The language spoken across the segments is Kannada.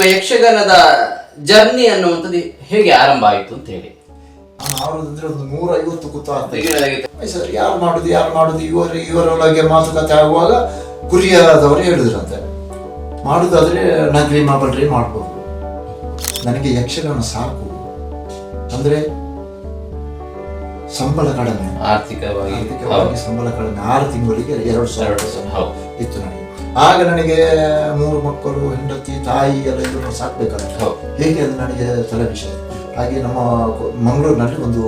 ನಿಮ್ಮ ಯಕ್ಷಗಾನದ ಜರ್ನಿ ಅನ್ನುವಂಥದ್ದು ಹೇಗೆ ಆರಂಭ ಆಯಿತು ಅಂತ ಹೇಳಿ. ಒಂದು ನೂರ ಐವತ್ತು ಕುತ್ತ ಸರ್ ಯಾರು ಮಾಡುದು ಯಾರು ಮಾಡುದು? ಇವರ ಇವರೊಳಗೆ ಮಾತುಕತೆ ಆಗುವಾಗ ಗುರಿಯಾದವರು ಹೇಳಿದ್ರಂತೆ. ಮಾಡುದಾದ್ರೆ ನಗ್ರಿ ಮಾಬಲ್ರಿ ಮಾಡ್ಬೋದು. ನನಗೆ ಯಕ್ಷಗಾನ ಸಾಕು. ಅಂದ್ರೆ ಸಂಬಳ ಕಡಿಮೆ. ಆರ್ಥಿಕವಾಗಿ ಸಂಬಳ ಕಡಿಮೆ. ಆರು ತಿಂಗಳಿಗೆ ಎರಡು ಸಾವಿರ ಎರಡು ಸಾವಿರ, ಇತ್ತು ನನಗೆ. ಆಗ ನನಗೆ ಮೂರು ಮಕ್ಕಳು ಹೆಂಡತಿ ತಾಯಿ ಎಲ್ಲ ಇದನ್ನು ಸಾಕ್ಬೇಕಲ್ಲ. ಹೇಗೆ ಅದು ನನಗೆ ತಲೆ ವಿಷಯ. ಹಾಗೆ ನಮ್ಮ ಮಂಗಳೂರಿನಲ್ಲಿ ಒಂದು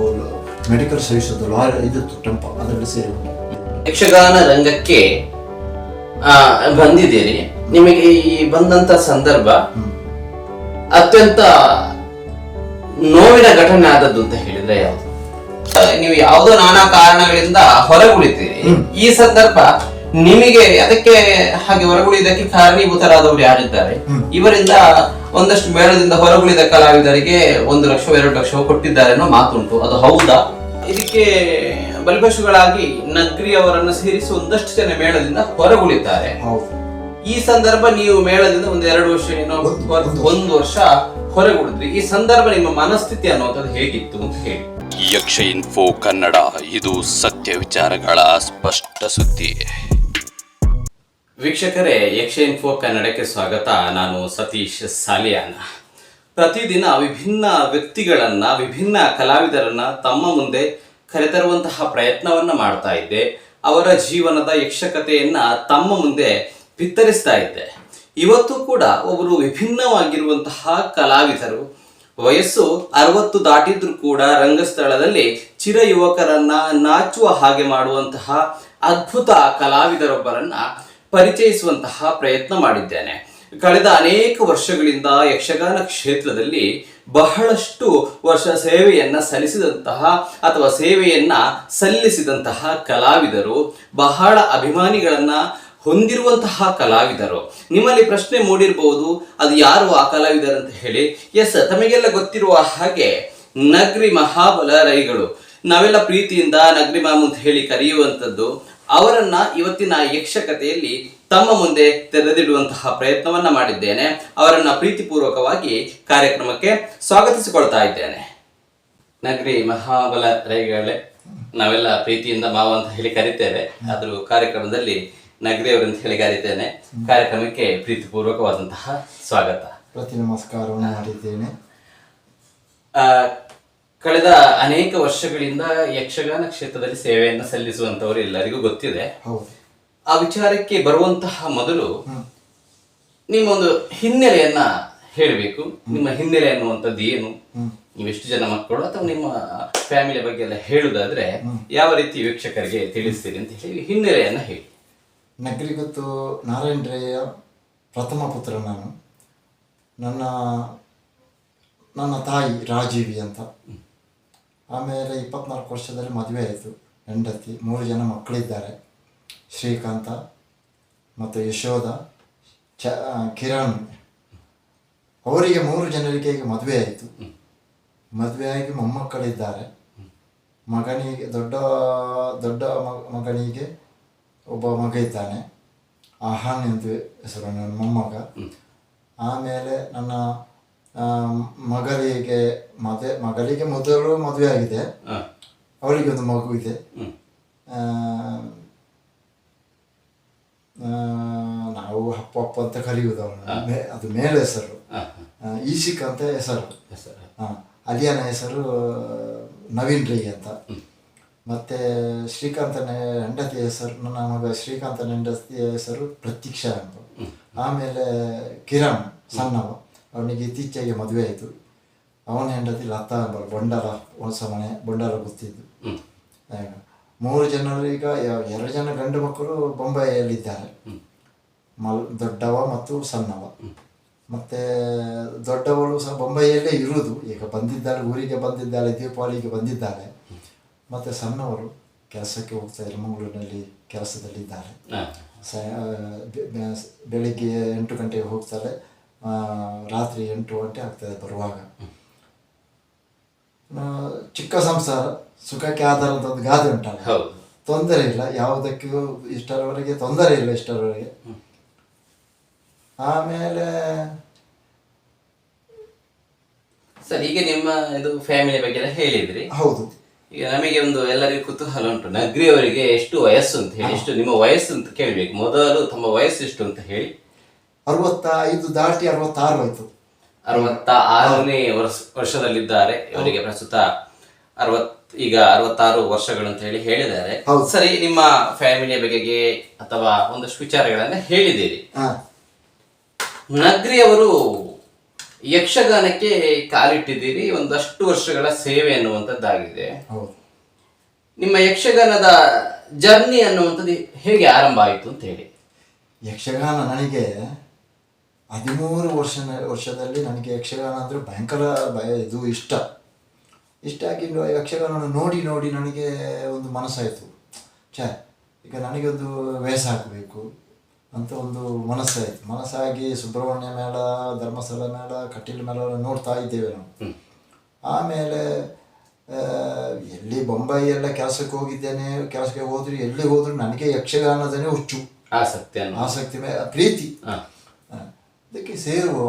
ಮೆಡಿಕಲ್ ಸರ್ವಿಸ್ ಒಂದು ಲಾರಿ ಇದಿತ್ತು ಟೆಂಪ ಅದರಲ್ಲಿ ಸೇರಿ ಯಕ್ಷಗಾನ ರಂಗಕ್ಕೆ ಆ, ಬಂದಿದ್ದೀರಿ. ನಿಮಗೆ ಈ ಬಂದಂತ ಸಂದರ್ಭ ಅತ್ಯಂತ ನೋವಿನ ಘಟನೆ ಆದದ್ದು ಅಂತ ಹೇಳಿದ್ರೆ ಯಾವುದು? ನೀವು ಯಾವುದೋ ನಾನಾ ಕಾರಣಗಳಿಂದ ಹೊರಗುಳಿತೀರಿ. ಈ ಸಂದರ್ಭ ನಿಮಗೆ ಅದಕ್ಕೆ ಹಾಗೆ ಹೊರಗುಳಿದಕ್ಕೆ ಕಾರಣೀಭೂತರಾದವರು ಯಾರಿದ್ದಾರೆ? ಇವರಿಂದ ಒಂದಷ್ಟು ಮೇಳದಿಂದ ಹೊರಗುಳಿದ ಕಲಾವಿದರಿಗೆ ಒಂದು ಲಕ್ಷ ಎರಡು ಲಕ್ಷ ಕೊಟ್ಟಿದ್ದಾರೆ ಅನ್ನೋ ಮಾತುಂಟು. ಅದು ಹೌದಾ? ಇದಕ್ಕೆ ಬಲಿಪಶುಗಳಾಗಿ ನಗ್ರಿ ಅವರನ್ನು ಸೇರಿಸಿ ಒಂದಷ್ಟು ಜನ ಮೇಳದಿಂದ ಹೊರಗುಳಿತಾರೆ ಹೌದು. ಈ ಸಂದರ್ಭ ನೀವು ಮೇಳದಿಂದ ಒಂದು ಎರಡು ವರ್ಷ ಏನೋ ಒಂದು ವರ್ಷ ಹೊರಗುಳಿದ್ರಿ. ಈ ಸಂದರ್ಭ ನಿಮ್ಮ ಮನಸ್ಥಿತಿ ಅನ್ನುವಂಥದ್ದು ಹೇಗಿತ್ತು ಅಂತ ಹೇಳಿ. ಯಕ್ಷ ಇನ್ಫೋ ಕನ್ನಡ ಇದು ಸತ್ಯ ವಿಚಾರಗಳ ಸ್ಪಷ್ಟ ಸುದ್ದಿ. ವೀಕ್ಷಕರೇ ಯಕ್ಷ ಇನ್ಫೋ ಕನ್ನಡಕ್ಕೆ ಸ್ವಾಗತ. ನಾನು ಸತೀಶ್ ಸಾಲಿಯಾನ. ಪ್ರತಿದಿನ ವಿಭಿನ್ನ ವ್ಯಕ್ತಿಗಳನ್ನು, ವಿಭಿನ್ನ ಕಲಾವಿದರನ್ನ ತಮ್ಮ ಮುಂದೆ ಕರೆತರುವಂತಹ ಪ್ರಯತ್ನವನ್ನ ಮಾಡ್ತಾ ಇದ್ದೆ. ಅವರ ಜೀವನದ ಯಕ್ಷಕತೆಯನ್ನು ತಮ್ಮ ಮುಂದೆ ಬಿತ್ತರಿಸ್ತಾ ಇದ್ದೆ. ಇವತ್ತು ಕೂಡ ಒಬ್ಬರು ವಿಭಿನ್ನವಾಗಿರುವಂತಹ ಕಲಾವಿದರು. ವಯಸ್ಸು ಅರವತ್ತು ದಾಟಿದ್ರೂ ಕೂಡ ರಂಗಸ್ಥಳದಲ್ಲಿ ಚಿರ ಯುವಕರನ್ನ ನಾಚುವ ಹಾಗೆ ಮಾಡುವಂತಹ ಅದ್ಭುತ ಕಲಾವಿದರೊಬ್ಬರನ್ನ ಪರಿಚಯಿಸುವಂತಹ ಪ್ರಯತ್ನ ಮಾಡಿದ್ದೇನೆ. ಕಳೆದ ಅನೇಕ ವರ್ಷಗಳಿಂದ ಯಕ್ಷಗಾನ ಕ್ಷೇತ್ರದಲ್ಲಿ ಬಹಳಷ್ಟು ವರ್ಷ ಸೇವೆಯನ್ನ ಸಲ್ಲಿಸಿದಂತಹ ಅಥವಾ ಸೇವೆಯನ್ನ ಸಲ್ಲಿಸಿದಂತಹ ಕಲಾವಿದರು, ಬಹಳ ಅಭಿಮಾನಿಗಳನ್ನ ಹೊಂದಿರುವಂತಹ ಕಲಾವಿದರು. ನಿಮ್ಮಲ್ಲಿ ಪ್ರಶ್ನೆ ಮೂಡಿರಬಹುದು ಅದು ಯಾರು ಆ ಕಲಾವಿದರು ಅಂತ ಹೇಳಿ. ಎಸ್, ತಮಗೆಲ್ಲ ಗೊತ್ತಿರುವ ಹಾಗೆ ನಗ್ರಿ ಮಹಾಬಲ ರೈಗಳು. ನಾವೆಲ್ಲ ಪ್ರೀತಿಯಿಂದ ನಗ್ರಿ ಮಾಮು ಅಂತ ಹೇಳಿ ಕರೆಯುವಂಥದ್ದು. ಅವರನ್ನ ಇವತ್ತಿನ ಯಕ್ಷಕತೆಯಲ್ಲಿ ತಮ್ಮ ಮುಂದೆ ತೆರೆದಿಡುವಂತಹ ಪ್ರಯತ್ನವನ್ನ ಮಾಡಿದ್ದೇನೆ. ಅವರನ್ನ ಪ್ರೀತಿಪೂರ್ವಕವಾಗಿ ಕಾರ್ಯಕ್ರಮಕ್ಕೆ ಸ್ವಾಗತಿಸಿಕೊಳ್ತಾ ಇದ್ದೇನೆ. ನಗರಿ ಮಹಾಬಲ ರೈಗಳೇ ನಾವೆಲ್ಲ ಪ್ರೀತಿಯಿಂದ ಮಾವ ಅಂತ ಹೇಳಿ ಕರಿತೇವೆ. ಆದರೂ ಕಾರ್ಯಕ್ರಮದಲ್ಲಿ ನಗರಿ ಅವರಂತ ಹೇಳಿ ಕರಿತೇನೆ. ಕಾರ್ಯಕ್ರಮಕ್ಕೆ ಪ್ರೀತಿಪೂರ್ವಕವಾದಂತಹ ಸ್ವಾಗತ. ಪ್ರತಿ ನಮಸ್ಕಾರವನ್ನು ಮಾಡಿದ್ದೇನೆ. ಆ, ಕಳೆದ ಅನೇಕ ವರ್ಷಗಳಿಂದ ಯಕ್ಷಗಾನ ಕ್ಷೇತ್ರದಲ್ಲಿ ಸೇವೆಯನ್ನು ಸಲ್ಲಿಸುವಂತವರು ಎಲ್ಲರಿಗೂ ಗೊತ್ತಿದೆ. ಆ ವಿಚಾರಕ್ಕೆ ಬರುವಂತಹ ಮೊದಲು ನಿಮ್ಮ ಒಂದು ಹಿನ್ನೆಲೆಯನ್ನ ಹೇಳಬೇಕು. ನಿಮ್ಮ ಹಿನ್ನೆಲೆ ಅನ್ನುವಂಥದ್ದು ಏನು? ನೀವೆಷ್ಟು ಜನ ಮಕ್ಕಳು ಅಥವಾ ನಿಮ್ಮ ಫ್ಯಾಮಿಲಿ ಬಗ್ಗೆ ಎಲ್ಲ ಹೇಳುದಾದ್ರೆ ಯಾವ ರೀತಿ ವೀಕ್ಷಕರಿಗೆ ತಿಳಿಸ್ತೀರಿ ಅಂತ ಹೇಳಿ ಹಿನ್ನೆಲೆಯನ್ನ ಹೇಳಿ. ನಗರಿ ಗೊತ್ತು ನಾರಾಯಣ ರೇಯ ಪ್ರಥಮ ಪುತ್ರ ನಾನು. ನನ್ನ ನನ್ನ ತಾಯಿ ರಾಜೀವಿ ಅಂತ. ಆಮೇಲೆ ಇಪ್ಪತ್ನಾಲ್ಕು ವರ್ಷದಲ್ಲಿ ಮದುವೆ ಆಯಿತು. ಹೆಂಡತಿ ಮೂರು ಜನ ಮಕ್ಕಳಿದ್ದಾರೆ. ಶ್ರೀಕಾಂತ ಮತ್ತು ಯಶೋಧ ಚ ಕಿರಣ್. ಅವರಿಗೆ ಮೂರು ಜನರಿಗೆ ಈಗ ಮದುವೆ ಆಯಿತು. ಮದುವೆಯಾಗಿ ಮೊಮ್ಮಕ್ಕಳಿದ್ದಾರೆ. ಮಗನಿಗೆ ದೊಡ್ಡ ದೊಡ್ಡ ಮಗನಿಗೆ ಒಬ್ಬ ಮಗ ಇದ್ದಾನೆ. ಆಹಾನ್ ಎಂದು ಹೆಸರು ನನ್ನ ಮೊಮ್ಮಗ. ಆಮೇಲೆ ನನ್ನ ಮಗಳಿಗೆ ಮದುವೆ ಮಗಳಿಗೆ ಮೊದಲು ಮದುವೆ ಆಗಿದೆ. ಅವಳಿಗೆ ಒಂದು ಮಗು ಇದೆ. ನಾವು ಅಪ್ಪ ಅಪ್ಪ ಅಂತ ಕರೆಯುವುದು ಅವನು ಅದು ಮೇಲೆ ಹೆಸರು. ಈಶಿಕ್ ಅಂತ ಹೆಸರು. ಅಲಿಯನ ಹೆಸರು ನವೀನ್ ರೈ ಅಂತ. ಮತ್ತೆ ಶ್ರೀಕಾಂತನ ಹೆಂಡತಿ ಹೆಸರು ನನ್ನ ಮಗ ಶ್ರೀಕಾಂತನ ಹೆಂಡತಿಯ ಹೆಸರು ಪ್ರತೀಕ್ಷಾ ಅಂತ. ಆಮೇಲೆ ಕಿರಣ್ ಸಣ್ಣವ. ಅವನಿಗೆ ಇತ್ತೀಚೆಗೆ ಮದುವೆ ಆಯಿತು. ಅವನ ಹೆಂಡತಿ ಲತಾ ಅಂಬರು ಬೊಂಡರ ಹೊಸ ಮನೆ ಬೊಂಡರ ಗೊತ್ತಿದ್ದು. ಮೂರು ಜನರು ಈಗ ಎರಡು ಜನ ಗಂಡು ಮಕ್ಕಳು ಬೊಂಬೈಯಲ್ಲಿದ್ದಾರೆ. ಮಲ್ ದೊಡ್ಡವ ಮತ್ತು ಸಣ್ಣವ. ಮತ್ತೆ ದೊಡ್ಡವಳು ಸಹ ಬೊಂಬೈಯಲ್ಲೇ ಇರುವುದು. ಈಗ ಬಂದಿದ್ದಾಳೆ ಊರಿಗೆ ಬಂದಿದ್ದಾಳೆ ದೀಪಾವಳಿಗೆ ಬಂದಿದ್ದಾಳೆ. ಮತ್ತೆ ಸಣ್ಣವರು ಕೆಲಸಕ್ಕೆ ಹೋಗ್ತಾರೆ ಮಂಗಳೂರಿನಲ್ಲಿ ಕೆಲಸದಲ್ಲಿದ್ದಾರೆ. ಬೆಳಿಗ್ಗೆ ಎಂಟು ಗಂಟೆಗೆ ಹೋಗ್ತಾರೆ. ರಾತ್ರಿ ಎಂಟು ಗಂಟೆ ಆಗ್ತದೆ ಬರುವಾಗ. ಚಿಕ್ಕ ಸಂಸಾರ ಸುಖಕ್ಕೆ ಆಧಾರದ ಒಂದು ಗಾದೆ ಉಂಟಲ್ಲ? ಹೌದು. ತೊಂದರೆ ಇಲ್ಲ ಯಾವುದಕ್ಕೂ ಇಷ್ಟರವರೆಗೆ ತೊಂದರೆ ಇಲ್ಲ ಇಷ್ಟರವರೆಗೆ. ಆಮೇಲೆ ಸರ್ ಈಗ ನಿಮ್ಮ ಇದು ಫ್ಯಾಮಿಲಿ ಬಗ್ಗೆ ಎಲ್ಲ ಹೇಳಿದ್ರಿ. ಹೌದು. ಈಗ ನಮಗೆ ಒಂದು ಎಲ್ಲರಿಗೂ ಕುತೂಹಲ ಉಂಟು. ನಗ್ರಿಯವರಿಗೆ ಎಷ್ಟು ವಯಸ್ಸು ಅಂತ ಹೇಳಿ ಎಷ್ಟು ನಿಮ್ಮ ವಯಸ್ಸು ಅಂತ ಕೇಳಬೇಕು. ಮೊದಲು ತಮ್ಮ ವಯಸ್ಸು ಎಷ್ಟು ಅಂತ ಹೇಳಿ. ಅರವತ್ತೈದು ದಾಟಿ ಅರವತ್ತಾರು ಆಯ್ತು. ಅರವತ್ತ ಆರನೇ ವರ್ಷ ವರ್ಷದಲ್ಲಿದ್ದಾರೆ. ಇವರಿಗೆ ಪ್ರಸ್ತುತ ಅರವತ್ ಈಗ ಅರವತ್ತಾರು ವರ್ಷಗಳು ಅಂತ ಹೇಳಿ ಹೇಳಿದ್ದಾರೆ. ಸರಿ ನಿಮ್ಮ ಫ್ಯಾಮಿಲಿಯ ಬಗೆಗೆ ಅಥವಾ ಒಂದಷ್ಟು ವಿಚಾರಗಳನ್ನ ಹೇಳಿದ್ದೀರಿ. ನಗ್ರಿ ಅವರು ಯಕ್ಷಗಾನಕ್ಕೆ ಕಾಲಿಟ್ಟಿದ್ದೀರಿ. ಒಂದಷ್ಟು ವರ್ಷಗಳ ಸೇವೆ ಅನ್ನುವಂಥದ್ದಾಗಿದೆ. ನಿಮ್ಮ ಯಕ್ಷಗಾನದ ಜರ್ನಿ ಅನ್ನುವಂಥದ್ದು ಹೇಗೆ ಆರಂಭ ಆಯಿತು ಅಂತ ಹೇಳಿ. ಯಕ್ಷಗಾನ ನನಗೆ ಹದಿಮೂರು ವರ್ಷ ವರ್ಷದಲ್ಲಿ ನನಗೆ ಯಕ್ಷಗಾನ ಅಂದರೆ ಭಯಂಕರ ಭಯ. ಇದು ಇಷ್ಟ. ಇಷ್ಟ ಆಗಿ ಯಕ್ಷಗಾನವನ್ನು ನೋಡಿ ನೋಡಿ ನನಗೆ ಒಂದು ಮನಸ್ಸಾಯಿತು. ಛೇ ಈಗ ನನಗೆ ಒಂದು ವಯಸ್ಸು ಹಾಕಬೇಕು ಅಂತ ಒಂದು ಮನಸ್ಸಾಯಿತು. ಮನಸ್ಸಾಗಿ ಸುಬ್ರಹ್ಮಣ್ಯ ಮೇಳ ಧರ್ಮಸ್ಥಳ ಮೇಳ ಕಟೀಲು ಮೇಳ ನೋಡ್ತಾ ಇದ್ದೇವೆ ನಾವು. ಆಮೇಲೆ ಎಲ್ಲಿ ಬೊಂಬೈ ಎಲ್ಲ ಕೆಲಸಕ್ಕೆ ಹೋಗಿದ್ದೇನೆ ಕೆಲಸಕ್ಕೆ ಹೋದ್ರೆ ಎಲ್ಲಿ ಹೋದ್ರು ನನಗೆ ಯಕ್ಷಗಾನದನೇ ಹುಚ್ಚು. ಆಸಕ್ತಿ ಆಸಕ್ತಿ ಪ್ರೀತಿ. ಅದಕ್ಕೆ ಸೇರುವ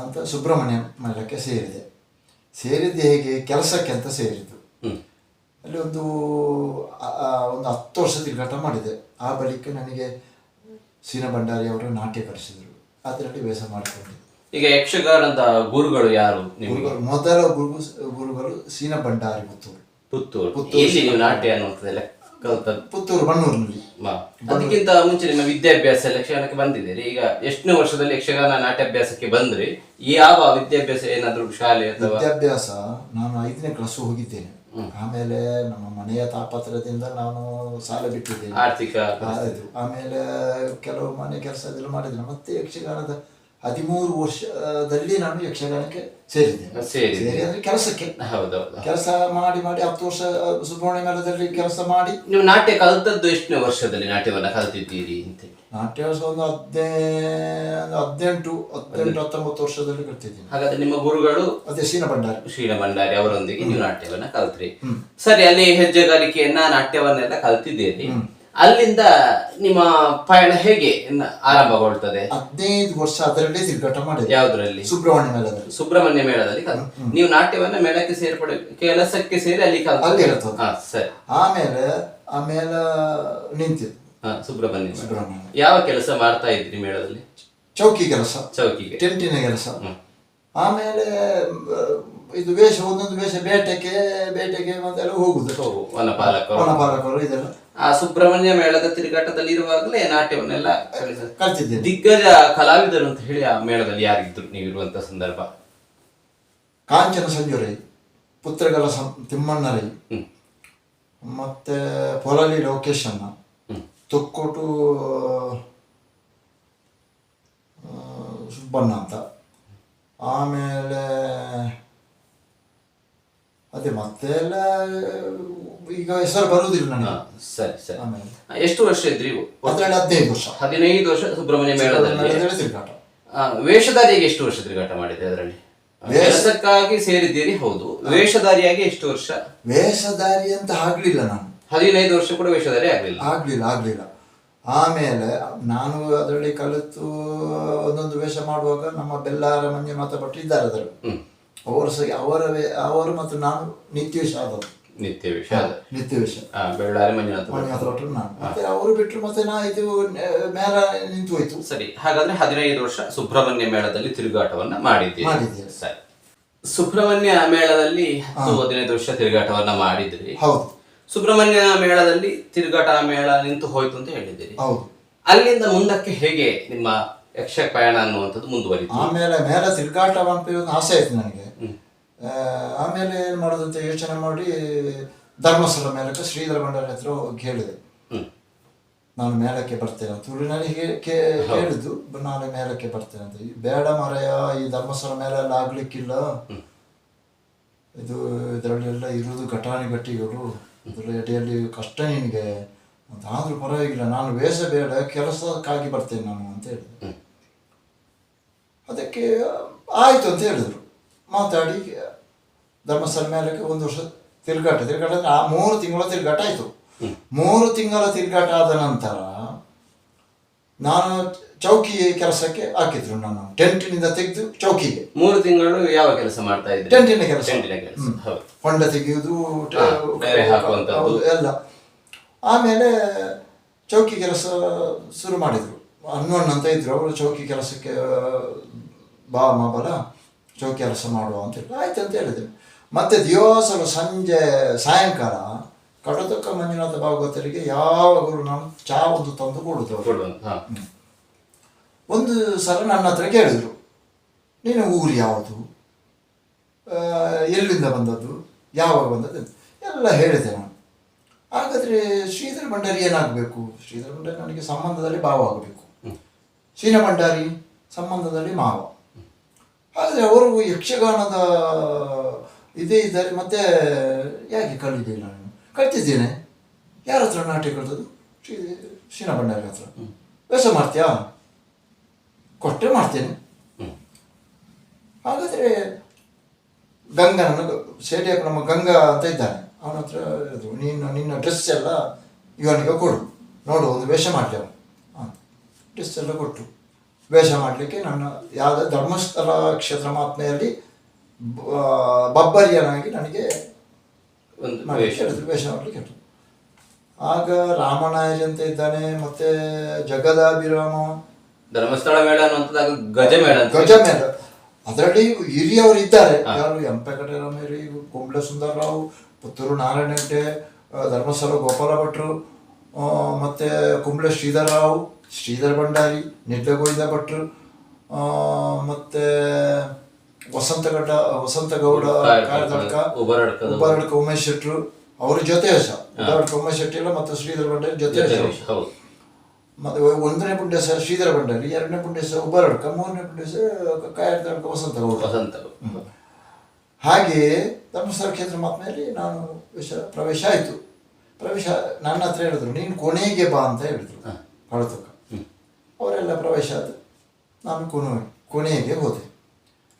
ಅಂತ ಸುಬ್ರಹ್ಮಣ್ಯ ಮಲ್ಲಕ್ಕೆ ಸೇರಿದೆ. ಸೇರಿದ್ದು ಹೇಗೆ? ಕೆಲಸಕ್ಕೆ ಅಂತ ಸೇರಿದ್ದು. ಅಲ್ಲಿ ಒಂದು ಒಂದು ಹತ್ತು ವರ್ಷ ತಿರುಗಾಟ ಮಾಡಿದೆ. ಆ ಬಳಿಕ ನನಗೆ ಸೀನ ಭಂಡಾರಿ ಅವರು ನಾಟ್ಯ ಕಲಿಸಿದರು. ಅದರಲ್ಲಿ ವೇಷ ಮಾಡಿಕೊಂಡೆ ಈಗ ಯಕ್ಷಗಾನದ ಗುರುಗಳು ಯಾರು ಗುರುಗಳು ಮೊದಲ ಗುರು ಗುರುಗಳು ಸೀನ ಭಂಡಾರಿ ಪುತ್ತೂರು. ಪುತ್ತೂರು. ಪುತ್ತೂರು ನಾಟ್ಯ ಅನ್ನುವಂಥದ್ದೆಲ್ಲ? ಕಲ್ತದ್ದು ಪುತ್ತೂರು ಬಣ್ಣೂರಿನಲ್ಲಿ. ಅದಕ್ಕಿಂತ ಮುಂಚೆ ನಿಮ್ಮ ವಿದ್ಯಾಭ್ಯಾಸ ಯಕ್ಷಗಾನಕ್ಕೆ ಬಂದಿದ್ದೀರಿ ಈಗ ಎಷ್ಟನೇ ವರ್ಷದಲ್ಲಿ ಯಕ್ಷಗಾನ ನಾಟ್ಯಾಭ್ಯಾಸಕ್ಕೆ ಬಂದ್ರಿ ಯಾವ ವಿದ್ಯಾಭ್ಯಾಸ ಏನಾದ್ರು ಶಾಲೆ ಅಥವಾ ವಿದ್ಯಾಭ್ಯಾಸ ನಾನು ಐದನೇ ಕ್ಲಾಸ್ ಹೋಗಿದ್ದೇನೆ. ಆಮೇಲೆ ನಮ್ಮ ಮನೆಯ ತಾಪತ್ರದಿಂದ ನಾನು ಸಾಲ ಬಿಟ್ಟಿದ್ದೇನೆ. ಆರ್ಥಿಕ ಆಮೇಲೆ ಕೆಲವು ಮನೆ ಕೆಲಸ ಮಾಡಿದ್ದೇನೆ. ಮತ್ತೆ ಯಕ್ಷಗಾನದ ಹದಿಮೂರು ವರ್ಷದಲ್ಲಿ ನಾನು ಯಕ್ಷಗಾನಕ್ಕೆ ಸೇರಿದ್ದೇನೆ. ಸೇರಿ ಅಂದ್ರೆ ಕೆಲಸಕ್ಕೆ. ಹೌದೌದು ಕೆಲಸ ಮಾಡಿ ಮಾಡಿ ಹತ್ತು ವರ್ಷ ಸುಬ್ರಹ್ಮಣ್ಯ ಮೇಳದಲ್ಲಿ ಕೆಲಸ ಮಾಡಿ. ನೀವು ನಾಟ್ಯ ಕಲಿತದ್ದು ಎಷ್ಟನೇ ವರ್ಷದಲ್ಲಿ ನಾಟ್ಯವನ್ನ ಕಲಿತಿದ್ದೀರಿ ಅಂತ ನಾಟ್ಯ ಒಂದು ಹದಿನೇ ಹದಿನೆಂಟು ಹದಿನೆಂಟು ಹತ್ತೊಂಬತ್ತು ವರ್ಷದಲ್ಲಿ ಕಲ್ತಿದ್ದೀನಿ. ಹಾಗಾದ್ರೆ ನಿಮ್ಮ ಗುರುಗಳು ಅದೇ ಶೀನ ಭಂಡಾರಿ ಶ್ರೀನ ಭಂಡಾರಿ ಅವರೊಂದಿಗೆ ನೀವು ನಾಟ್ಯವನ್ನ ಕಲ್ತ್ರಿ. ಸರಿ ಅಲ್ಲಿ ಹೆಜ್ಜೆಗಾರಿಕೆಯನ್ನ ನಾಟ್ಯವನ್ನೆಲ್ಲ ಕಲ್ತಿದ್ದೀರಿ. ಅಲ್ಲಿಂದ ನಿಮ್ಮ ಪಯಣ ಹೇಗೆ ಆರಂಭಗೊಳ್ತದೆ? ಹದಿನೈದು ವರ್ಷ ಅದರಲ್ಲೇ ತಿರುಗಾಟ ಮಾಡಿದೆ. ಯಾವ್ದ್ರಲ್ಲಿ? ಸುಬ್ರಹ್ಮಣ್ಯ ಮೇಳದಲ್ಲಿ. ಸುಬ್ರಹ್ಮಣ್ಯ ಮೇಳದಲ್ಲಿ ಕಲ್ ನೀವು ನಾಟ್ಯವನ್ನ ಮೇಳಕ್ಕೆ ಸೇರ್ಪಡೆ ಕೆಲಸಕ್ಕೆ ಸೇರಿ ಅಲ್ಲಿ ಕಲ್ತು. ಅಲ್ಲಿ ಇರ್ತದೆ. ಹಾ ಸರಿ. ಆಮೇಲೆ ಆಮೇಲೆ ನಿಂತಿದ್ದು. ಹಾ ಸುಬ್ರಹ್ಮಣ್ಯ ಮೇಳ. ಸುಬ್ರಹ್ಮಣ್ಯ. ಯಾವ ಕೆಲಸ ಮಾಡ್ತಾ ಇದ್ರಿ ಮೇಳದಲ್ಲಿ? ಚೌಕಿ ಕೆಲಸ. ಚೌಕಿಗೆ. ಟೆಂಟಿನ ಕೆಲಸ. ಹ್ಮ್. ಆಮೇಲೆ ಆ, ಇದು ವೇಷ ಒಂದೊಂದು ವೇಷ ಬೇಟೆಗೆ ಬೇಟೆಗೆ ಮತ್ತೆ ಹೋಗುದು. ವನಪಾಲಕರು. ವನಪಾಲಕರು ಇದೆಲ್ಲ. ಆ ಸುಬ್ರಹ್ಮಣ್ಯ ಮೇಳದ ತಿರುಗಾಟದಲ್ಲಿ ಇರುವಾಗಲೇ ನಾಟ್ಯವನ್ನೆಲ್ಲ ಕಲಿಸಿದ್ದೆ ದಿಗ್ಗಜ ಕಲಾವಿದರು ಅಂತ ಹೇಳಿ ಆ ಮೇಳದಲ್ಲಿ ಯಾರಿದ್ರು ನೀವು ಇರುವಂತ ಸಂದರ್ಭ? ಕಾಂಚನ ಸಂಜುರೈ ಪುತ್ರಗಳ ಸಂ ತಿಮ್ಮಣ್ಣರೈ ಮತ್ತೆ ಪೊಲಲಿ ಲೋಕೇಶನ್ನ ತೊಕ್ಕೋಟು ಸುಬ್ಬಣ್ಣ ಅಂತ. ಆಮೇಲೆ ಅದೇ ಮತ್ತೆ ಎಲ್ಲ ಈಗ ಹೆಸರು ಬರುವುದಿಲ್ಲ ನನಗೆ. ಸರಿ ಸರಿ. ಆಮೇಲೆ. ಎಷ್ಟು ವರ್ಷ ಇದ್ರಿ ಅದರಲ್ಲಿ ಹದಿನೈದು ವರ್ಷ. ಹದಿನೈದು ವರ್ಷ ಸುಬ್ರಹ್ಮಣ್ಯ ಮೇಳದಲ್ಲಿ. ತಿರುಗಾಟ. ಆ, ವೇಷಧಾರಿಯಾಗಿ ಎಷ್ಟು ವರ್ಷ ತಿರುಗಾಟ ಮಾಡಿದೆ ಅದರಲ್ಲಿ? ವೇಷಕ್ಕಾಗಿ ಕೆಲಸಕ್ಕಾಗಿ ಸೇರಿದ್ದೀರಿ ಹೌದು. ವೇಷಧಾರಿಯಾಗಿ ಎಷ್ಟು ವರ್ಷ? ವೇಷಧಾರಿ ಅಂತ ಆಗ್ಲಿಲ್ಲ ನಾನು. ಹದಿನೈದು ವರ್ಷ ಕೂಡ ವೇಷಧಾರಿ ಆಗ್ಲಿಲ್ಲ. ಆಗ್ಲಿಲ್ಲ ಆಗ್ಲಿಲ್ಲ. ಆಮೇಲೆ ನಾನು ಅದರಲ್ಲಿ ಕಲಿತು ಒಂದೊಂದು ವೇಷ ಮಾಡುವಾಗ ನಮ್ಮ ಬೆಲ್ಲಾರ ಮಂಜುನಾಥ ಭಟ್ರು ಇದ್ದಾರೆ ಅದರಲ್ಲಿ. ಹ್ಮ್. ಅವರು ಸಹ ಅವರ ವೇ- ಅವರು ಮತ್ತು ನಾನು ನಿತ್ಯ ವೇಷ ಆದದ್ದು ನಿತ್ಯ ವಿಷ. ನಿತ್ಯ ವಿಷ ಬೆಳ್ಳಾರಿ ಮಂಜುನಾಥ ಭಟ್. ಭಟ್ರು ನಾನು. ಮತ್ತೆ ಅವರು ಬಿಟ್ಟರು ಮತ್ತೆ ನಾ ಇದು ಮೇಲ ನಿಂತು ಹೋಯ್ತು ಸರಿ ಹಾಗಾದ್ರೆ ಹದಿನೈದು ವರ್ಷ ಸುಬ್ರಹ್ಮಣ್ಯ ಮೇಳದಲ್ಲಿ ತಿರುಗಾಟವನ್ನ ಮಾಡಿದ್ದೀರಿ. ಸರಿ. ಸುಬ್ರಹ್ಮಣ್ಯ ಮೇಳದಲ್ಲಿ ಹತ್ತು ಹದಿನೈದು ವರ್ಷ ತಿರುಗಾಟವನ್ನ ಮಾಡಿದ್ರಿ. ಹೌದು. ಸುಬ್ರಹ್ಮಣ್ಯ ಮೇಳದಲ್ಲಿ ತಿರುಗಾಟ ಮೇಳ ನಿಂತು ಹೋಯ್ತು ಅಂತ ಹೇಳಿದ್ದೀರಿ. ಹೌದು. ಅಲ್ಲಿಂದ ಮುಂದಕ್ಕೆ ಹೇಗೆ ನಿಮ್ಮ ಯಕ್ಷ ಪಯಣ ಅನ್ನುವಂಥದ್ದು ಮುಂದುವರಿತು? ಆಮೇಲೆ ಮೇಲೆ ತಿರುಗಾಟ ಅಂತ ಒಂದು ಆಸೆ ಆಯ್ತು ನನಗೆ. ಆಮೇಲೆ ಏನು ಮಾಡೋದಂತ ಯೋಚನೆ ಮಾಡಿ ಧರ್ಮಸ್ಥಳ ಮೇಲಕ್ಕೆ ಶ್ರೀಧರ ಭಂಡಾರಿ ಹತ್ರ ಹೋಗಿ ಹೇಳಿದೆ. ನಾನು ಮೇಲಕ್ಕೆ ಬರ್ತೇನೆ ಅಂತ. ನನಗೆ ಹೇಳಿದ್ದು ನಾನು ಮೇಲಕ್ಕೆ ಬರ್ತೇನೆ ಅಂತ. ಈ ಬೇಡ ಮರೆಯ ಈ ಧರ್ಮಸ್ಥಳ ಮೇಲೆ ಎಲ್ಲ ಆಗ್ಲಿಕ್ಕಿಲ್ಲ. ಇದು ಇದರಲ್ಲೆಲ್ಲ ಇರುವುದು ಘಟಾಣಿ ಗಟ್ಟಿಗಳು ಇದರ ಎಡೆಯಲ್ಲಿ ಕಷ್ಟ ನಿನಗೆ ಅಂತ. ಆದ್ರೂ ಪರವಾಗಿಲ್ಲ ನಾನು ವೇಷ ಬೇಡ ಕೆಲಸಕ್ಕಾಗಿ ಬರ್ತೇನೆ ನಾನು ಅಂತ ಹೇಳಿದೆ. ಅದಕ್ಕೆ ಆಯ್ತು ಅಂತ ಹೇಳಿದ್ರು. ಮಾತಾಡಿ ಧರ್ಮಸ್ಥಳ ಮೇಲಕ್ಕೆ ಒಂದು ವರ್ಷ ತಿರುಗಾಟ. ತಿರುಗಾಟ ಅಂದ್ರೆ ಆ ಮೂರು ತಿಂಗಳ ತಿರುಗಾಟ ಆಯ್ತು. ಮೂರು ತಿಂಗಳ ತಿರುಗಾಟ ಆದ ನಂತರ ನಾನು ಚೌಕಿ ಕೆಲಸಕ್ಕೆ ಹಾಕಿದ್ರು ನಾನು. ಟೆಂಟಿನಿಂದ ತೆಗೆದು ಚೌಕಿಗೆ. ಮೂರು ತಿಂಗಳು ಯಾವ ಕೆಲಸ ಮಾಡ್ತಾ ಇದ್ದೆ ಟೆಂಟಿನ ಕೆಲಸ. ಹೊಂಡ ತೆಗೆಯುವುದು ಎಲ್ಲ. ಆಮೇಲೆ ಚೌಕಿ ಕೆಲಸ ಶುರು ಮಾಡಿದ್ರು. ಹನ್ನೊಂದು ಅಂತ ಇದ್ರು. ಅವರು ಚೌಕಿ ಕೆಲಸಕ್ಕೆ ಬಾ ಮಬಲ ಚೌಕಿ ಕೆಲಸ ಮಾಡುವ ಅಂತ ಹೇಳಿ. ಆಯ್ತು ಅಂತ ಹೇಳಿದ್ರು. ಮತ್ತೆ ದಿವಸಲು ಸಂಜೆ ಸಾಯಂಕಾಲ ಕಡತಕ್ಕ ಮಂಜುನಾಥ ಭಾಗವತರಿಗೆ ಯಾವಾಗಲೂ ನಾನು ಚಾ ಒಂದು ತಂದು ಕೊಡುದು. ಒಂದು ಸಲ ನನ್ನ ಹತ್ರ ಕೇಳಿದರು ನೀನು ಊರು ಯಾವುದು? ಎಲ್ಲಿಂದ ಬಂದದ್ದು? ಯಾವಾಗ ಬಂದದ್ದು ಎಲ್ಲ ಹೇಳಿದೆ ನಾನು. ಹಾಗಾದರೆ ಶ್ರೀಧರ ಭಂಡಾರಿ ಏನಾಗಬೇಕು? ಶ್ರೀಧರ ಭಂಡಾರಿ ನನಗೆ ಸಂಬಂಧದಲ್ಲಿ ಭಾವ ಆಗಬೇಕು. ಶ್ರೀನ ಭಂಡಾರಿ ಸಂಬಂಧದಲ್ಲಿ ಮಾವ. ಆದರೆ ಅವರು ಯಕ್ಷಗಾನದ ಇದೇ ಇದ್ದಾರೆ. ಮತ್ತೆ ಯಾಕೆ ಕಲಿದೆ ನಾನು? ಕಲ್ತಿದ್ದೇನೆ. ಯಾರ ಹತ್ರ ನಾಟ್ಯ ಕಲ್ತದ್ದು? ಶ್ರೀ ಶ್ರೀನ ಭಂಡಾರಿ ಹತ್ರ ವ್ಯಸ ಮಾಡ್ತೀಯಾ? ಕೊಟ್ಟರೆ ಮಾಡ್ತೇನೆ. ಹಾಗಾದರೆ ಹಾಗಾದರೆ ಗಂಗನನ್ನು ಸೇಡಿಯಾಕ ನಮ್ಮ ಗಂಗಾ ಅಂತ ಇದ್ದಾನೆ. ಅವನ ಹತ್ರ ನಿನ್ನ ನೀನು ನಿನ್ನ ಡ್ರೆಸ್ ಎಲ್ಲ ಇವನಿಗೆ ಕೊಡು. ನೋಡು ಒಂದು ವೇಷ ಮಾಡಲಿ ಅವನು. ಹಾಂ ಡ್ರೆಸ್ ಎಲ್ಲ ಕೊಟ್ಟು. ವೇಷ ಮಾಡಲಿಕ್ಕೆ ನನ್ನ ಯಾವುದೇ ಧರ್ಮಸ್ಥಳ ಕ್ಷೇತ್ರ ಮಾತ್ಮೆಯಲ್ಲಿ ಬಬ್ಬರಿಯನಾಗಿ ನನಗೆ ವೇಷ ಮಾಡಲಿಕ್ಕೆ ಆಗ ರಾಮನಾಯರಿ ಅಂತ ಇದ್ದಾನೆ ಮತ್ತೆ ಜಗದಾಭಿರಾಮ. ಧರ್ಮಸ್ಥಳ ಮೇಳ ಅನ್ನುವಂಥದ್ದು ಗಜ ಮೇಳ ಅಂತ ಗಜ ಮೇಳ. ಅದರಲ್ಲಿ ಹಿರಿಯವರು ಇದ್ದಾರೆ. ಯಾರು? ಎಂ ವೆಂಕಟರಾಮೇರಿ ಕುಂಬ್ಳೆ ಸುಂದರರಾವ್ ಪುತ್ತೂರು ನಾರಾಯಣ ಧರ್ಮಸ್ಥಳ ಗೋಪಾಲ ಭಟ್ರು ಮತ್ತೆ ಕುಂಬ್ಳೆ ಶ್ರೀಧರರಾವ್ ಶ್ರೀಧರ ಭಂಡಾರಿ ನಿಡ್ಲಗೋವಿಂದ ಭಟ್ರು ಮತ್ತೆ ವಸಂತಗಟ್ಟ ವಸಂತಗೌಡ ಕಾರದಡ್ಕ ಉಬರಡ್ಕದ ಉಬರಡ್ಕ ಉಮೇಶ್ ಶೆಟ್ರು. ಅವ್ರ ಜೊತೆ ಹೆಸ ಉಬರಡ್ಕ ಉಮೇಶ್ ಶೆಟ್ಟಿ ಇಲ್ಲ ಮತ್ತು ಶ್ರೀಧರ ಭಂಡಾರಿ ಜೊತೆ ಮತ್ತೆ ಒಂದನೇ ಪುಂಡೇಶ ಶ್ರೀಧರ ಭಂಡಾರಿ ಎರಡನೇ ಪುಂಡೇಶ ಉಬರಡ್ಕ ಮೂರನೇ ಪುಂಡೇಶ ಕಾಯರ್ದಡ್ಕ ವಸಂತ ಗೌಡ. ವಸಂತ ಹಾಗೆ ಧರ್ಮಸ್ಥಳ ಕ್ಷೇತ್ರ ಮಾತಿನಲ್ಲಿ ನಾನು ವಿಷ ಪ್ರವೇಶ ಆಯಿತು. ಪ್ರವೇಶ ನನ್ನ ಹತ್ರ ಹೇಳಿದ್ರು ನೀನು ಕೊನೆಗೆ ಬಾ ಅಂತ ಹೇಳಿದ್ರು. ಹೊಳತಕ್ಕ ಅವರೆಲ್ಲ ಪ್ರವೇಶ ಆದ ನಾನು ಕೊನೆ ಕೊನೆಗೆ ಹೋದೆ.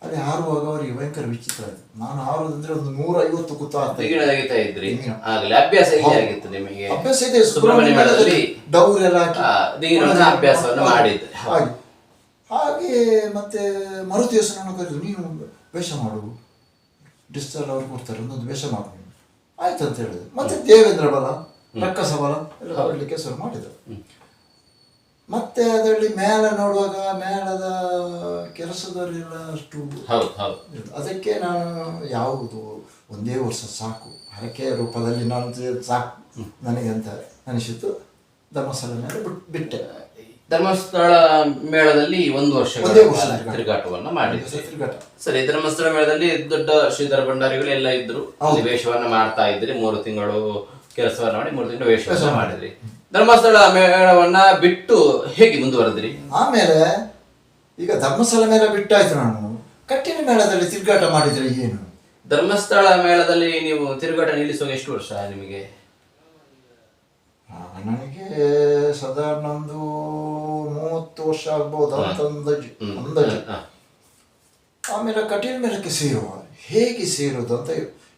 ಅಲ್ಲಿ ಹಾರುವಾಗ ಅವರಿಗೆ ಭಯಂಕರ ವಿಚಿತ್ರ ಆಯಿತು. ನಾನು ಹಾರುದಂದ್ರೆ ಒಂದು ನೂರ ಐವತ್ತು ಕುತ್ತ ಅಭ್ಯಾಸ ಆಗಿತ್ತು ನಿಮಗೆ? ಅಭ್ಯಾಸ ಇದೆ. ಅಭ್ಯಾಸವನ್ನು ಮಾಡಿದ್ದೆ. ಹಾಗೆ. ಹಾಗೆ ಮತ್ತೆ ಮರು ದಿವಸ ನಾನು ಕರೆದು ನೀನು ವೇಷ ಮಾಡು. ಡಿಸ್ಟಲ್ ಅವ್ರು ಕೊಡ್ತಾರೆ ಒಂದೊಂದು ವೇಷ ಮಾಡು ಆಯ್ತು ಅಂತ ಹೇಳಿದೆ. ಮತ್ತೆ ದೇವೇಂದ್ರ ಬಲ ರಕ್ಕಸ ಬಲ ಎಲ್ಲ ಹೊರಡ್ಲಿಕ್ಕೆ ಶುರು ಮಾಡಿದರು. ಮತ್ತೆ ಅದರಲ್ಲಿ ಮೇಲೆ ನೋಡುವಾಗ ಮೇಳದ ಕೆಲಸದವರೆಲ್ಲ ಅಷ್ಟು ಹೌದು. ಹೌದು ಅದಕ್ಕೆ ನಾನು ಯಾವುದು ಒಂದೇ ವರ್ಷ ಸಾಕು. ಹರಕೆ ರೂಪದಲ್ಲಿ ನಾನು ಸಾಕು ನನಗೆ ಅಂತ ಅನಿಸಿತು ಧರ್ಮಸ್ಥಳ ಮೇಲೆ ಬಿಟ್- ಬಿಟ್ಟೆ. ಧರ್ಮಸ್ಥಳ ಮೇಳದಲ್ಲಿ ಒಂದು ವರ್ಷ ತಿರುಗಾಟವನ್ನು ಮಾಡಿದ್ರಿ ಸರಿ ಧರ್ಮಸ್ಥಳ ಮೇಳದಲ್ಲಿ ದೊಡ್ಡ ಶ್ರೀಧರ ಭಂಡಾರಿಗಳು ಎಲ್ಲ ಇದ್ರು. ವೇಷವನ್ನ ಮಾಡ್ತಾ ಇದ್ರಿ. ಮೂರು ತಿಂಗಳು ಕೆಲಸವನ್ನ ಮಾಡಿ ಮೂರು ತಿಂಗಳು ವೇಷವನ್ನ ಮಾಡಿದ್ರಿ. ಧರ್ಮಸ್ಥಳ ಮೇಳವನ್ನ ಬಿಟ್ಟು ಹೇಗೆ ಮುಂದುವರೆದ್ರಿ? ಆಮೇಲೆ ಈಗ ಧರ್ಮಸ್ಥಳ ಮೇಲೆ ಬಿಟ್ಟಾಯ್ತು ನಾನು. ಕಟ್ಟಿನ ಮೇಳದಲ್ಲಿ ತಿರುಗಾಟ ಮಾಡಿದ್ರೆ ಏನು? ಧರ್ಮಸ್ಥಳ ಮೇಳದಲ್ಲಿ ನೀವು ತಿರುಗಾಟ ನಿಲ್ಲಿಸುವಾಗ ಎಷ್ಟು ವರ್ಷ ನಿಮಗೆ? ನನಗೆ ಸಾಧಾರಣ ಒಂದು ಮೂವತ್ತು ವರ್ಷ ಆಗ್ಬೋದು ಅಂತ ಅಂದಾಜು ಅಂದಾಜು ಆಮೇಲೆ ಕಟೀಲ್ ಮೇಳಕ್ಕೆ ಸೇರುವ. ಹೇಗೆ ಸೇರೋದು ಅಂತ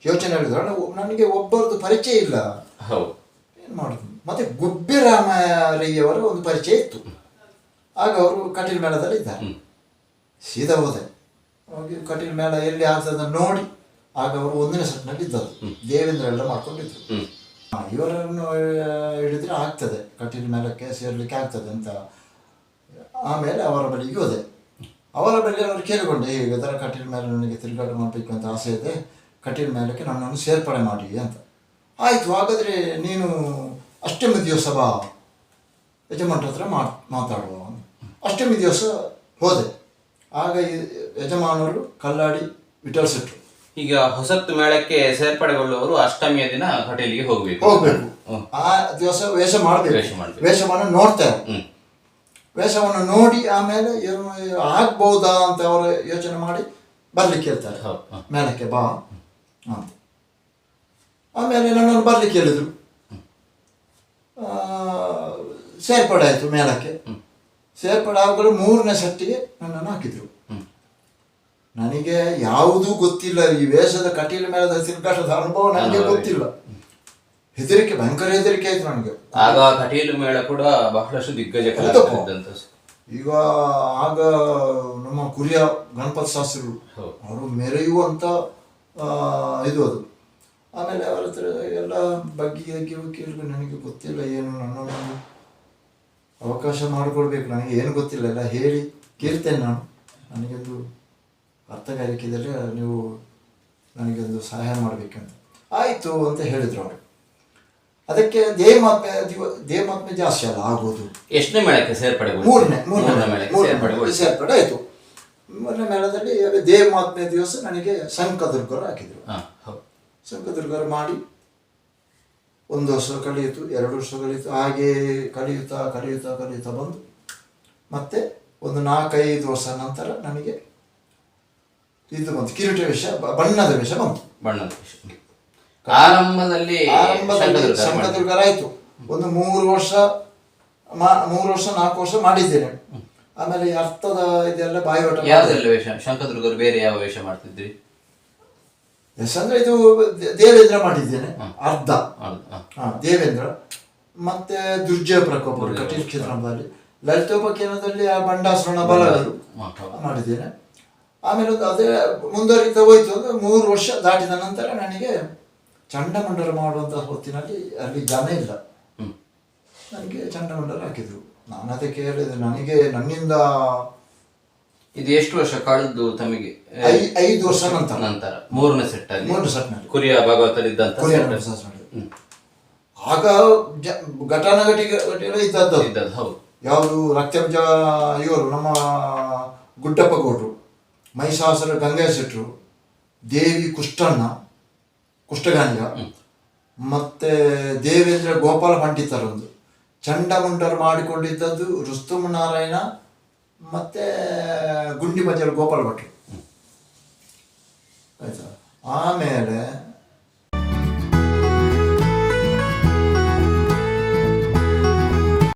ಯೋಚನೆ ಮಾಡಿದ್ರು. ನಾನು- ನನಗೆ ಒಬ್ಬರದ್ದು ಪರಿಚಯ ಇಲ್ಲ. ಹೌದು. ಏನು ಮಾಡೋದು? ಮತ್ತೆ ಗುಬ್ಬಿರಾಮಯ್ಯವರ ಒಂದು ಪರಿಚಯ ಇತ್ತು. ಆಗ ಅವರು ಕಟೀಲ್ ಮೇಳದಲ್ಲಿ ಇದ್ದಾರೆ. ಸೀದಾ ಹೋದೆ. ಹೋಗಿ ಕಟೀಲ್ ಮೇಳ ಎಲ್ಲಿ ಆಗ್ತದೆ ನೋಡಿ ಆಗ ಅವರು ಒಂದನೇ ಸೆಟ್ನಲ್ಲಿ ಇದ್ದದ್ದು ದೇವೇಂದ್ರ ಎಲ್ಲ ಮಾಡ್ಕೊಂಡಿದ್ರು. ಇವರನ್ನು ಹಿಡಿದ್ರೆ ಆಗ್ತದೆ. ಕಟೀಲ್ ಮೇಳಕ್ಕೆ ಸೇರ್ಲಿಕ್ಕೆ ಆಗ್ತದೆ ಅಂತ. ಆಮೇಲೆ ಅವರ ಬಳಿಗೆ ಹೋದೆ. ಅವರ ಬಳಿ ಅವರು ಕೇಳಿಕೊಂಡೆ ಈಗ ಇದರ ಕಟೀಲ್ ಮೇಲೆ ನನಗೆ ತಿರುಗಾಟ ಮಾಡಬೇಕು ಅಂತ ಆಸೆ ಇದೆ. ಕಟೀಲ್ ಮೇಲಕ್ಕೆ ನನ್ನನ್ನು ಸೇರ್ಪಡೆ ಮಾಡಿ ಅಂತ. ಆಯಿತು ಹಾಗಾದರೆ ನೀನು ಅಷ್ಟಮಿ ದಿವಸ ಬಾ. ಯಜಮಾನ್ರ ಹತ್ರ ಮಾತ್ ಮಾತಾಡುವ ಅಷ್ಟಮಿ ದಿವಸ ಹೋದೆ. ಆಗ ಯಜಮಾನರು ಕಲ್ಲಾಡಿ ವಿಟಲ್ಸಿಟ್ರು ಈಗ ಹೊಸತ್ತು ಮೇಳಕ್ಕೆ ಸೇರ್ಪಡೆಗೊಳ್ಳುವವರು ಅಷ್ಟಮಿಯ ದಿನ ಹೋಟೆಲ್ಗೆ ಹೋಗ್ಬೇಕು. ಹೋಗ್ಬೇಕು. ಆ ದಿವಸ ವೇಷ ಮಾಡಬೇಕು. ವೇಷ ಮಾಡ್ತೇವೆ ವೇಷವನ್ನು ನೋಡ್ತಾರೆ ವೇಷವನ್ನು ನೋಡಿ ಆಮೇಲೆ ಏನು ಆಗ್ಬಹುದಾ ಅಂತ ಅವರು ಯೋಚನೆ ಮಾಡಿ ಬರ್ಲಿಕ್ಕೆ ಹೇಳ್ತಾರೆ. ಮೇಳಕ್ಕೆ. ಬಾ ಅಂತ. ಆಮೇಲೆ ನನ್ನನ್ನು ಬರ್ಲಿಕ್ಕೆ ಹೇಳಿದ್ರು. ಸೇರ್ಪಡೆ ಆಯಿತು ಮೇಲಕ್ಕೆ ಸೇರ್ಪಡೆ ಆಗುವಾಗ ಮೂರನೇ ಸಟ್ಟಿಗೆ ನನ್ನನ್ನು ಹಾಕಿದ್ರು. ನನಗೆ ಯಾವುದೂ ಗೊತ್ತಿಲ್ಲ. ಈ ವೇಷದ ಮೇಲೆ ಮೇಳದ ತಿರುಗಾಟದ ಅನುಭವ ನನಗೆ ಗೊತ್ತಿಲ್ಲ. ಹೆದರಿಕೆ ಭಯಂಕರ ಹೆದರಿಕೆ ಆಯ್ತು ನನಗೆ. ಆಗ ಕಟೀಲು ಮೇಳ ಕೂಡ ಬಹಳಷ್ಟು ದಿಗ್ಗಜ ಈಗ ಆಗ ನಮ್ಮ ಕುರಿಯ ಗಣಪತಿ ಶಾಸ್ತ್ರಿಗಳು ಅವರು ಮೆರೆಯುವಂಥ ಇದು ಅದು. ಆಮೇಲೆ ಅವರ ಹತ್ರ ಎಲ್ಲ ಬಗ್ಗೆ ಬಗ್ಗೆ ಕೇಳಿದ್ರು ನನಗೆ ಗೊತ್ತಿಲ್ಲ ಏನು ನನ್ನನ್ನು ಅವಕಾಶ ಮಾಡಿಕೊಡ್ಬೇಕು. ನನಗೆ ಏನು ಗೊತ್ತಿಲ್ಲ ಎಲ್ಲ ಹೇಳಿ ಕೇಳ್ತೇನೆ ನಾನು. ನನಗೊಂದು ಅರ್ಥಗಾರಿಕೆದಲ್ಲಿ ನೀವು ನನಗೊಂದು ಸಹಾಯ ಮಾಡಬೇಕಂತ. ಆಯಿತು ಅಂತ ಹೇಳಿದ್ರು ಅವರು. ಅದಕ್ಕೆ ದೇವಮಾತ್ಮೆ ದಿವ ದೇವಮಾತ್ಮೆ ಜಾಸ್ತಿ ಅಲ್ಲ ಆಗೋದು. ಎಷ್ಟನೇ ಮೇಳಕ್ಕೆ ಸೇರ್ಪಡೆ ಮೂರನೇ ಮೂರನೇ ಮೂರನೇ ಸೇರ್ಪಡೆ ಆಯಿತು. ಮೂರನೇ ಮೇಳದಲ್ಲಿ ದೇಹಮಾತ್ಮೆ ದಿವಸ ನನಗೆ ಶಂಕದುರ್ಗರು ಹಾಕಿದರು. ಹಾಂ. ಹೌದು. ಶಂಕದುರ್ಗರು ಮಾಡಿ ಒಂದು ವರ್ಷ ಕಳೆಯಿತು ಎರಡು ವರ್ಷ ಕಳೆಯಿತು ಹಾಗೆ ಕಳೆಯುತ್ತಾ ಕಳೆಯುತ್ತಾ ಕಳೆಯುತ್ತಾ ಬಂದು ಮತ್ತೆ ಒಂದು ನಾಲ್ಕೈದು ವರ್ಷ ನಂತರ ನನಗೆ ಇದು ಬಂತು ಕಿರೀಟ ವೇಷ ಬಣ್ಣದ ವೇಷ ಬಂತು. ಬಣ್ಣದ. ಆರಂಭದಲ್ಲಿ ಆರಂಭದಲ್ಲಿ ಆಯ್ತು ಒಂದು ಮೂರು ವರ್ಷ ಮಾ ಮೂರು ವರ್ಷ ನಾಲ್ಕು ವರ್ಷ ಮಾಡಿದ್ದೇನೆ. ಆಮೇಲೆ ಅರ್ಥದ ಇದೆಲ್ಲ ಬಾಯಿ ಮಾಡಿದೆ. ಯಾವ್ದೆಲ್ಲ ವೇಷ? ಶಂಕದುರ್ಗರು ಬೇರೆ ಯಾವ ವೇಷ ಮಾಡ್ತಿದ್ರಿ? ಅಂದ್ರೆ ಇದು ದೇವೇಂದ್ರ ಮಾಡಿದ್ದೇನೆ. ಅರ್ಧ. ದೇವೇಂದ್ರ. ಮತ್ತೆ ದುರ್ಜಯ ಪ್ರಕೋಪ ಕಟೀಲ್ ಕ್ಷೇತ್ರದಲ್ಲಿ. ಲಲಿತೋಪಕೇನದಲ್ಲಿ ಆ ಬಂಡಾಸುರನ ಬಲಗರು. ಮಾಡಿದ್ದೇನೆ. ಆಮೇಲೆ ಒಂದು ಅದೇ ಮುಂದುವರಿತಾ ಹೋಯ್ತು ಅಂದ್ರೆ ಮೂರು ವರ್ಷ ದಾಟಿದ ನಂತರ ನನಗೆ ಚಂಡಮಂಡಲ ಮಾಡುವಂಥ ಹೊತ್ತಿನಲ್ಲಿ ಅಲ್ಲಿ ಜನ ಇಲ್ಲ. ನನಗೆ ಚಂಡಮಂಡಲ ಹಾಕಿದ್ರು. ನಾನು ಅದಕ್ಕೆ ಹೇಳಿದೆ ನನಗೆ ನನ್ನಿಂದ ಇದು ಎಷ್ಟು ವರ್ಷ ಕಳೆದು ತಮಗೆ? ಐ- ಐದು ವರ್ಷ ನಂತರ. ನಂತರ. ಮೂರನೇ ಸೆಟ್ ಅಲ್ಲಿ. ಮೂರನೇ ಸೆಟ್ನಲ್ಲಿ ಕುರಿಯ ಭಾಗವತಲ್ಲಿ ಇದ್ದಂತ ಕೊರಿಯಾ set. ರೆನೆಸಾನ್ಸ್ ಮಾಡಿದ್ರು. ಆಗ ಜ- ಇದ್ದದ್ದು. ಇದ್ದದ್ದು ಹೌದು. ಯಾವುದು ರಕ್ತಬೀಜ ಇವರು ನಮ್ಮ ಗುಡ್ಡಪ್ಪ ಗೌಡ್ರು ಮಹಿಷಾಸುರ ಗಂಗಾ ಶೆಟ್ರು ದೇವಿ ಕುಷ್ಟಣ್ಣ ಕುಷ್ಟಗಾಂಜ ಮತ್ತೆ ದೇವೇಂದ್ರ ಗೋಪಾಲ ಪಂಡಿತರೊಂದು ಚಂಡಮುಂಡರು ಮಾಡಿಕೊಂಡಿದ್ದದ್ದು ರುಸ್ತುಮ ನಾರಾಯಣ ಮತ್ತೆ ಗುಂಡಿ ಬಜಾರ್ ಗೋಪಾಲ್ ಭಟ್ರು ಆಯ್ತಾ? ಆಮೇಲೆ